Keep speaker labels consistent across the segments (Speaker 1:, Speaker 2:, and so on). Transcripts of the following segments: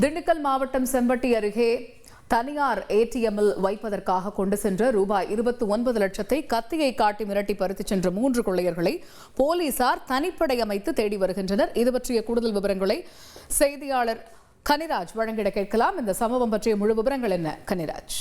Speaker 1: திண்டுக்கல் மாவட்டம் செம்பட்டி அருகே தனியார் ஏடிஎம்மில் வைப்பதற்காக கொண்டு சென்ற ரூபாய் இருபத்தி ஒன்பது லட்சத்தை கத்தியை காட்டி மிரட்டி பறித்து சென்ற மூன்று கொள்ளையர்களை போலீசார் தனிப்படை அமைத்து தேடி வருகின்றனர். இது பற்றிய கூடுதல் விவரங்களை செய்தியாளர் கனிராஜ் வழங்கிட கேட்கலாம். இந்த சம்பவம் பற்றிய முழு விவரங்கள் என்ன கனிராஜ்?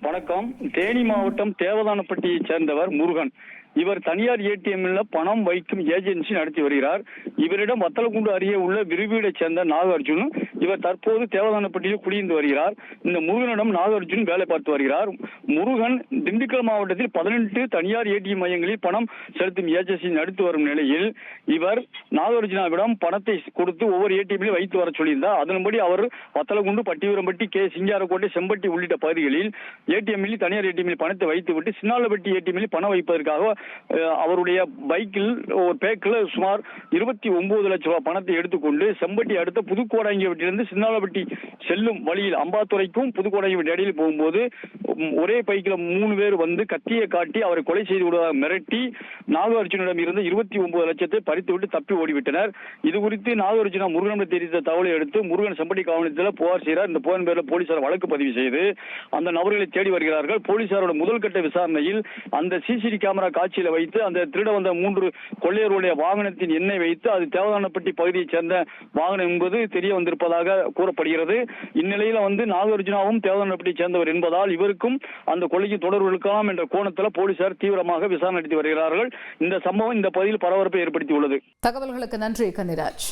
Speaker 2: வணக்கம். தேனி மாவட்டம் தேவதானப்பட்டியைச் சேர்ந்தவர் முருகன். இவர் தனியார் ஏடிஎம்ல பணம் வைக்கும் ஏஜென்சி நடத்தி வருகிறார். இவரிடம் வத்தலக்குண்டு அருகே உள்ள விரிவீடைச் சேர்ந்த நாகார்ஜுன் இவர் தற்போது தேவதானப்பட்டியில் குடியிருந்து வருகிறார். இந்த முருகனிடம் நாகார்ஜுன் வேலை பார்த்து வருகிறார். முருகன் திண்டுக்கல் மாவட்டத்தில் பதினெட்டு தனியார் ஏடிஎம் மையங்களில் பணம் செலுத்தும் ஏஜென்சி நடத்தி வரும் நிலையில் இவர் நாகார்ஜுனாவிடம் பணத்தை கொடுத்து ஒவ்வொரு ஏடிஎம்லையும் வைத்து வர சொல்லியிருந்தார். அதன்படி அவர் வத்தலகுண்டு பட்டிவீரம்பட்டி கே. சிங்காரக்கோட்டை செம்பட்டி உள்ளிட்ட பகுதிகளில் ஏடிஎம்மில் தனியார் ஏடிஎம்மில் பணத்தை வைத்துவிட்டு சின்னாலப்பட்டி ஏடிஎம்மில் பணம் வைப்பதற்காக அவருடைய பைக்கில் ஒரு பேக்கில் சுமார் இருபத்தி ஒன்பது லட்ச ரூபாய் பணத்தை எடுத்துக்கொண்டு செம்பட்டி அடுத்த புதுக்கோடாங்கிவட்டிலிருந்து சின்னாலப்பட்டி செல்லும் வழியில் அம்பாத்துறைக்கும் புதுக்கோடாங்கிவட்டி இடையில் போகும்போது ஒரே பைக்கில் மூணு பேர் வந்து கத்தியை காட்டி அவரை கொலை செய்து விடுவதாக மிரட்டி நாகார்ஜுனிடம் இருந்து இருபத்தி ஒன்பது லட்சத்தை பறித்துவிட்டு தப்பி ஓடிவிட்டனர். இது குறித்து நாகார்ஜுனா முருகனிடம் தெரிவித்த தகவலை அடுத்து முருகன் செம்பட்டி காவலத்தில் புகார் செய்கிறார். இந்த புகார் பேரில் போலீசார் வழக்கு பதிவு செய்து அந்த நபர்களை தேடி வருகிறார்கள். போலீசாரோட முதல் கட்ட விசாரணையில் அந்த சிசிடி கேமரா காட்சி காட்சியில வைத்து அந்த திருட வந்த மூன்று கொள்ளையர்களுடைய வாகனத்தின் எண்ணை வைத்து அது தேவதானப்பட்டி பகுதியைச் சேர்ந்த வாகனம் என்பது தெரிய வந்திருப்பதாக கூறப்படுகிறது. இந்நிலையில வந்து நாகார்ஜுனாவும் தேவதானப்பட்டியை சேர்ந்தவர் என்பதால் இவருக்கும் அந்த கொலைக்கு தொடர்பு இருக்கலாம் என்ற கோணத்தில் போலீசார் தீவிரமாக விசாரணை நடத்தி வருகிறார்கள். இந்த சம்பவம் இந்த பகுதியில் பரபரப்பை ஏற்படுத்தியுள்ளது.
Speaker 1: தகவல்களுக்கு நன்றி கனிராஜ்